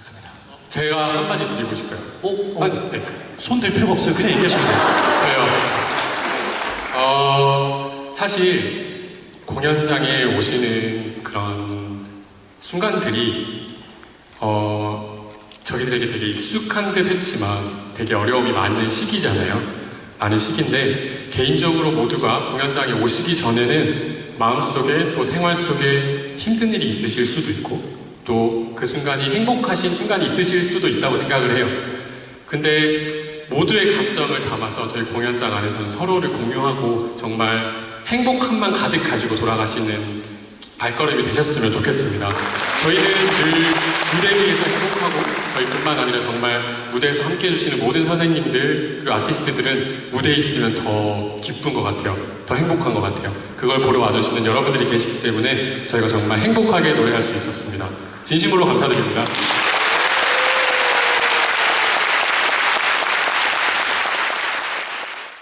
그렇습니다. 제가 한마디 드리고 싶어요. 어? 아, 아, 네. 손들 필요가 없어요. 그냥 얘기하시면 돼요. 저요. 어, 사실 공연장에 오시는 그런 순간들이 어, 저희들에게 되게 익숙한 듯 했지만 되게 어려움이 많은 시기잖아요. 많은 시기인데 개인적으로 모두가 공연장에 오시기 전에는 마음속에 또 생활 속에 힘든 일이 있으실 수도 있고 또 그 순간이 행복하신 순간이 있으실 수도 있다고 생각을 해요. 근데 모두의 감정을 담아서 저희 공연장 안에서는 서로를 공유하고 정말 행복함만 가득 가지고 돌아가시는 발걸음이 되셨으면 좋겠습니다. 저희는 늘 무대 위에서 행복하고 저희뿐만 아니라 정말 무대에서 함께 해주시는 모든 선생님들 그리고 아티스트들은 무대에 있으면 더 기쁜 것 같아요. 더 행복한 것 같아요. 그걸 보러 와주시는 여러분들이 계시기 때문에 저희가 정말 행복하게 노래할 수 있었습니다. 진심으로 감사드립니다.